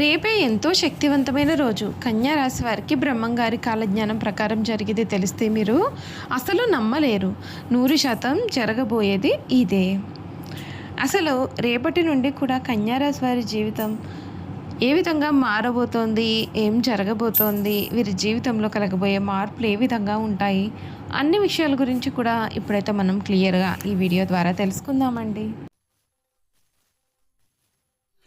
రేపే ఎంతో శక్తివంతమైన రోజు. కన్యా రాశి వారికి బ్రహ్మంగారి కాలజ్ఞానం ప్రకారం జరిగేది తెలిస్తే మీరు అసలు నమ్మలేరు. నూరు శాతం జరగబోయేది ఇదే. అసలు రేపటి నుండి కూడా కన్యా రాశి వారి జీవితం ఏ విధంగా మారబోతోంది? ఏం జరగబోతోంది? వీరి జీవితంలో కలగబోయే మార్పులు ఏ విధంగా ఉంటాయి? అన్ని విషయాల గురించి కూడా ఇప్పుడైతే మనం క్లియర్గా ఈ వీడియో ద్వారా తెలుసుకుందామండి.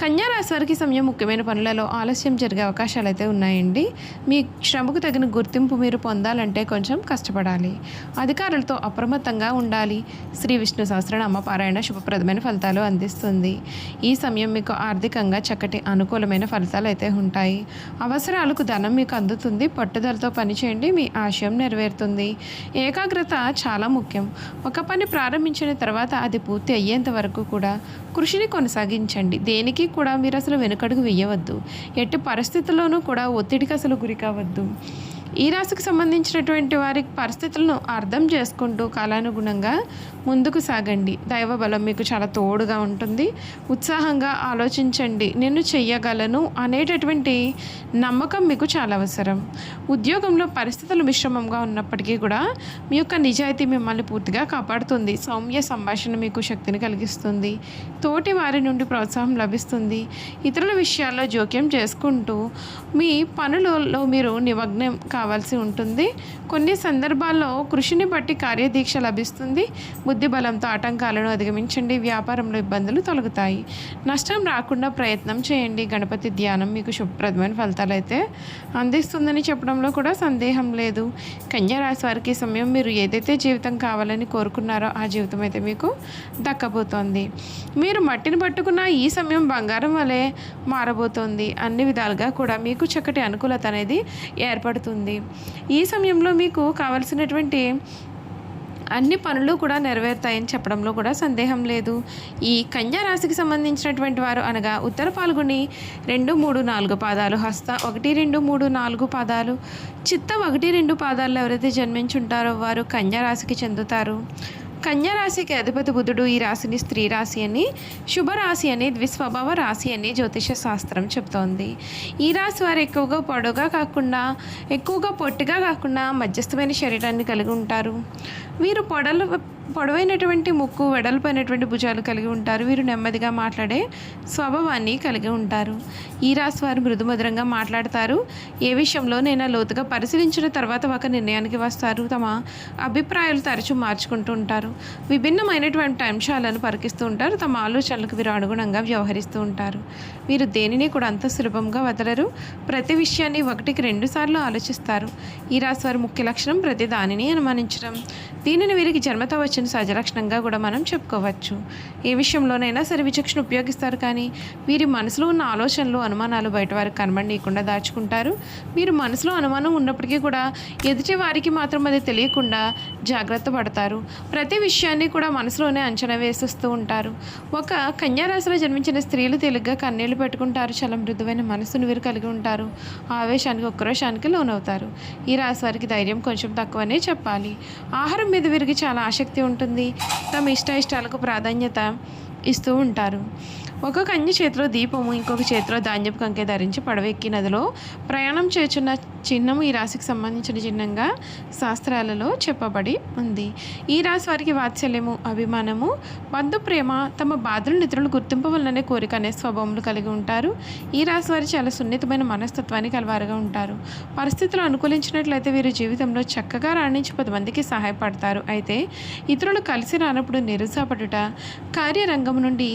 కన్యారాశి వారికి సమయం ముఖ్యమైన పనులలో ఆలస్యం జరిగే అవకాశాలు అయితే ఉన్నాయండి. మీ శ్రమకు తగిన గుర్తింపు మీరు పొందాలంటే కొంచెం కష్టపడాలి. అధికారులతో అప్రమత్తంగా ఉండాలి. శ్రీ విష్ణు సహస్రనామ పారాయణ శుభప్రదమైన ఫలితాలు అందిస్తుంది. ఈ సమయం మీకు ఆర్థికంగా చక్కటి అనుకూలమైన ఫలితాలు అయితే ఉంటాయి. అవసరాలకు ధనం మీకు అందుతుంది. పట్టుదలతో పనిచేయండి మీ ఆశయం నెరవేరుతుంది. ఏకాగ్రత చాలా ముఖ్యం. ఒక పని ప్రారంభించిన తర్వాత అది పూర్తి అయ్యేంత వరకు కూడా కృషిని కొనసాగించండి. దేనికి కూడా మీరు అసలు వెనుకడుగు వేయవద్దు. ఎట్టి పరిస్థితుల్లోనూ కూడా ఒత్తిడికి అసలు గురి కావద్దు. ఈ రాశికి సంబంధించినటువంటి వారి పరిస్థితులను అర్థం చేసుకుంటూ కాలానుగుణంగా ముందుకు సాగండి. దైవ బలం మీకు చాలా తోడుగా ఉంటుంది. ఉత్సాహంగా ఆలోచించండి. నేను చెయ్యగలను అనేటటువంటి నమ్మకం మీకు చాలా అవసరం. ఉద్యోగంలో పరిస్థితులు మిశ్రమంగా ఉన్నప్పటికీ కూడా మీ యొక్క నిజాయితీ మిమ్మల్ని పూర్తిగా కాపాడుతుంది. సౌమ్య సంభాషణ మీకు శక్తిని కలిగిస్తుంది. తోటి వారి నుండి ప్రోత్సాహం లభిస్తుంది. ఇతరుల విషయాల్లో జోక్యం చేసుకుంటూ మీ పనులలో మీరు నిమగ్నం కావాల్సి ఉంటుంది. కొన్ని సందర్భాల్లో కృషిని బట్టి కార్యదీక్ష లభిస్తుంది. బుద్ధి బలంతో ఆటంకాలను అధిగమించండి. వ్యాపారంలో ఇబ్బందులు తొలగుతాయి. నష్టం రాకుండా ప్రయత్నం చేయండి. గణపతి ధ్యానం మీకు శుభప్రదమైన ఫలితాలు అయితే అందిస్తుందని చెప్పడంలో కూడా సందేహం లేదు. కన్యారాశి వారికి సమయం మీరు ఏదైతే జీవితం కావాలని కోరుకున్నారో ఆ జీవితం అయితే మీకు దక్కబోతోంది. మీరు మట్టిని పట్టుకున్న ఈ సమయం బంగారం వలె మారబోతోంది. అన్ని విధాలుగా కూడా మీకు చక్కటి అనుకూలత అనేది ఏర్పడుతుంది. ఈ సమయంలో మీకు కావలసినటువంటి అన్ని పనులు కూడా నెరవేరుతాయని చెప్పడంలో కూడా సందేహం లేదు. ఈ కన్యా రాశికి సంబంధించినటువంటి వారు అనగా ఉత్తర పాల్గొని రెండు మూడు నాలుగు పాదాలు హస్త ఒకటి రెండు మూడు నాలుగు పాదాలు చిత్త ఒకటి రెండు పాదాల్లో ఎవరైతే జన్మించుంటారో వారు కన్యా రాశికి చెందుతారు. కన్యారాశికి అధిపతి బుధుడు ఈ రాశిని స్త్రీ రాశి అని శుభరాశి అని ద్విస్వభావ రాశి అని జ్యోతిష శాస్త్రం చెప్తోంది. ఈ రాశి వారు ఎక్కువగా పొడవుగా కాకుండా ఎక్కువగా పొట్టిగా కాకుండా మధ్యస్థమైన శరీరాన్ని కలిగి ఉంటారు. వీరు పొడలు పొడవైనటువంటి ముక్కు వెడల్పైనటువంటి భుజాలు కలిగి ఉంటారు. వీరు నెమ్మదిగా మాట్లాడే స్వభావాన్ని కలిగి ఉంటారు. ఈ రాశి వారు మృదుమధురంగా మాట్లాడతారు. ఏ విషయంలోనైనా లోతుగా పరిశీలించిన తర్వాత ఒక నిర్ణయానికి వస్తారు. తమ అభిప్రాయాలు తరచూ మార్చుకుంటూ ఉంటారు. విభిన్నమైనటువంటి అంశాలను పరికిస్తూ ఉంటారు. తమ ఆలోచనలకు వీరు అనుగుణంగా వ్యవహరిస్తూ ఉంటారు. వీరు దేనిని కూడా అంత సులభంగా వదలరు. ప్రతి విషయాన్ని ఒకటికి రెండు సార్లు ఆలోచిస్తారు. ఈ రాశి వారి ముఖ్య లక్షణం ప్రతి దానిని అనుమానించడం. దీనిని వీరికి జన్మతో వచ్చిన వచ్చిన సహజ లక్షణంగా కూడా మనం చెప్పుకోవచ్చు. ఏ విషయంలోనైనా సరే విచక్షణ ఉపయోగిస్తారు కానీ వీరి మనసులో ఉన్న ఆలోచనలు అనుమానాలు బయట వారికి కనబడనీయకుండా దాచుకుంటారు. వీరు మనసులో అనుమానం ఉన్నప్పటికీ కూడా ఎదుటి వారికి మాత్రం అది తెలియకుండా జాగ్రత్త పడతారు. ప్రతి విషయాన్ని కూడా మనసులోనే అంచనా వేసిస్తూ ఉంటారు. ఒక కన్యారాశిలో జన్మించిన స్త్రీలు తేలిగ్గా కన్నీళ్ళు పెట్టుకుంటారు. చాలా మృదువైన మనసును వీరు కలిగి ఉంటారు. ఆవేశానికి ఉక్రోషానికి లోనవుతారు. ఈ రాశి వారికి ధైర్యం కొంచెం తక్కువనే చెప్పాలి. ఆహారం మీద వీరికి చాలా ఆసక్తి ఉంటుంది. తమ ఇష్ట ఇష్టాలకు ప్రాధాన్యత ఇస్తూ ఉంటారు. ఒక కన్య చేతిలో దీపము ఇంకొక చేతిలో ధాన్యపు కంకె ధరించి పడవెక్కి నదిలో ప్రయాణం చేస్తున్న చిహ్నము ఈ రాశికి సంబంధించిన చిహ్నంగా శాస్త్రాలలో చెప్పబడి ఉంది. ఈ రాశి వారికి వాత్సల్యము అభిమానము బంధు ప్రేమ తమ బాధలు నిద్రలు గుర్తింపవలననే కోరిక అనే స్వభావములు కలిగి ఉంటారు. ఈ రాశి వారు చాలా సున్నితమైన మనస్తత్వాన్ని కలవారుగా ఉంటారు. పరిస్థితులు అనుకూలించినట్లయితే వీరు జీవితంలో చక్కగా రాణించి పది మందికి సహాయపడతారు. అయితే ఇతరులు కలిసి రానప్పుడు నిరుసాపడుట కార్యరంగం నుండి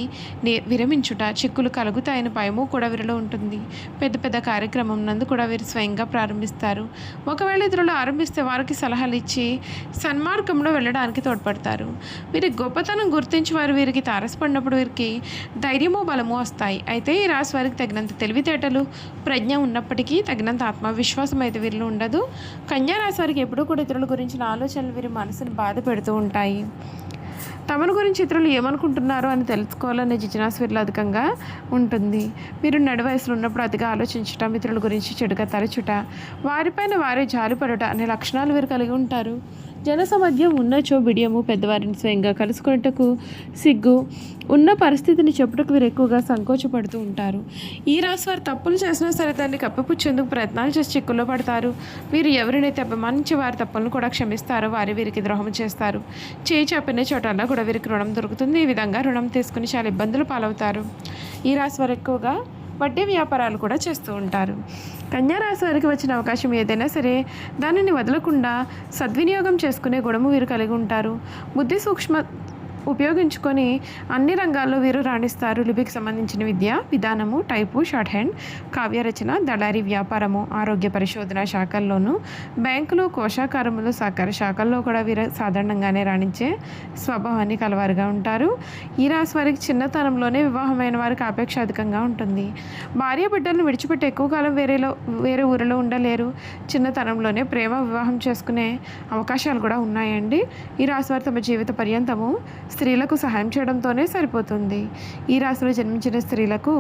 విరమించుట చిక్కులు కలుగుతాయని భయము కూడా వీరిలో ఉంటుంది. పెద్ద పెద్ద కార్యక్రమం నందు కూడా వీరు స్వయంగా ఆరంభిస్తారు ఒకవేళ ఇతరులు ఆరంభిస్తే వారికి సలహాలు ఇచ్చి సన్మార్గంలో వెళ్ళడానికి తోడ్పడతారు. వీరి గొప్పతనం గుర్తించి వారు వీరికి తారసపడినప్పుడు వీరికి ధైర్యము బలము వస్తాయి. అయితే ఈ రాశి వారికి తగినంత తెలివితేటలు ప్రజ్ఞ ఉన్నప్పటికీ తగినంత ఆత్మవిశ్వాసం అయితే వీరిలో ఉండదు. కన్యా రాశి వారికి ఎప్పుడూ కూడా ఇతరుల గురించిన ఆలోచనలు వీరి మనసును బాధ పెడుతూ ఉంటాయి. తమను గురించి ఇతరులు ఏమనుకుంటున్నారో అని తెలుసుకోవాలనే జిజ్ఞాస వీరిలో అధికంగా ఉంటుంది. మీరు నడి వయసులో ఉన్నప్పుడు అతిగా ఆలోచించటం ఇతరుల గురించి చెడుగా తరచుట వారిపైన వారే జాలిపడట అనే లక్షణాలు వీరు కలిగి ఉంటారు. జనసమధ్యం ఉన్నచో బిడియము పెద్దవారిని స్వయంగా కలుసుకున్నట్టుకు సిగ్గు. ఉన్న పరిస్థితిని చెప్పుటకు వీరు ఎక్కువగా సంకోచపడుతూ ఉంటారు. ఈ రాశి వారు తప్పులు చేసినా సరే దాన్ని కప్పిపుచ్చేందుకు ప్రయత్నాలు చేసి చిక్కుల్లో పడతారు. వీరు ఎవరినైతే అభిమానించి వారి తప్పులను కూడా క్షమిస్తారో వారి వీరికి ద్రోహం చేస్తారు. చేయి చెప్పిన చోటల్లా కూడా వీరికి రుణం దొరుకుతుంది. ఈ విధంగా రుణం తీసుకుని చాలా ఇబ్బందులు పాలవుతారు. ఈ రాశి వారు ఎక్కువగా వడ్డీ వ్యాపారాలు కూడా చేస్తూ ఉంటారు. కన్యారాశి వారికి వచ్చిన అవకాశం ఏదైనా సరే దానిని వదలకుండా సద్వినియోగం చేసుకునే గుణము వీరు కలిగి ఉంటారు. బుద్ధి సూక్ష్మ ఉపయోగించుకొని అన్ని రంగాల్లో వీరు రాణిస్తారు. లిపికి సంబంధించిన విద్య విధానము టైపు షార్ట్ హ్యాండ్ కావ్యరచన దళారీ వ్యాపారము ఆరోగ్య పరిశోధన శాఖల్లోనూ బ్యాంకులు కోశాకారములు సహకార శాఖల్లో కూడా వీరు సాధారణంగానే రాణించే స్వభావాన్ని కలవారుగా ఉంటారు. ఈ రాశి వారికి చిన్నతనంలోనే వివాహమైన వారికి ఆపేక్ష అధికంగా ఉంటుంది. భార్య బిడ్డలను విడిచిపెట్టి ఎక్కువ కాలం వేరేలో వేరే ఊరిలో ఉండలేరు. చిన్నతనంలోనే ప్రేమ వివాహం చేసుకునే అవకాశాలు కూడా ఉన్నాయండి. ఈ రాశి వారు తమ జీవిత పర్యంతము స్త్రీలకు సహాయం చేయడంతోనే సరిపోతుంది. ఈ రాశిలో జన్మించిన స్త్రీలకు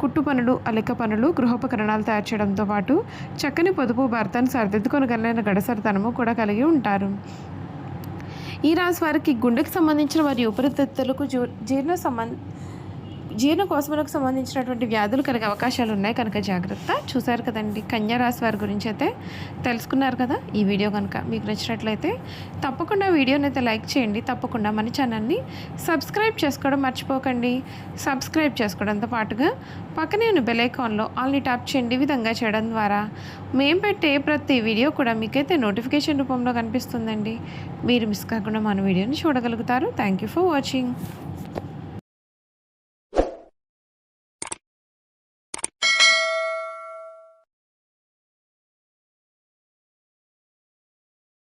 కుట్టు పనులు అలిక పనులు గృహోపకరణాలు తయారు చేయడంతో పాటు చక్కని పొదుపు భర్తను సరిదిద్దుకొనగలిగిన గడసరితనము కూడా కలిగి ఉంటారు. ఈ రాశి వారికి గుండెకు సంబంధించిన వారి ఉపరితత్తులకు జీర్ణ సంబంధ జీర్ణకోశములకు సంబంధించినటువంటి వ్యాధులు కలిగే అవకాశాలు ఉన్నాయి కనుక జాగ్రత్త. చూశారు కదండి కన్యారాశి వారి గురించి అయితే తెలుసుకున్నారు కదా. ఈ వీడియో కనుక మీకు నచ్చినట్లయితే తప్పకుండా వీడియోని అయితే లైక్ చేయండి. తప్పకుండా మన ఛానల్ని సబ్స్క్రైబ్ చేసుకోవడం మర్చిపోకండి. సబ్స్క్రైబ్ చేసుకోవడంతో పాటుగా పక్కనే ఉన్న బెల్ ఐకాన్లో ఆల్ని ట్యాప్ చేయండి. విధంగా చేయడం ద్వారా మేము పెట్టే ప్రతి వీడియో కూడా మీకైతే నోటిఫికేషన్ రూపంలో కనిపిస్తుందండి. మీరు మిస్ కాకుండా మన వీడియోని చూడగలుగుతారు. Thank you for watching.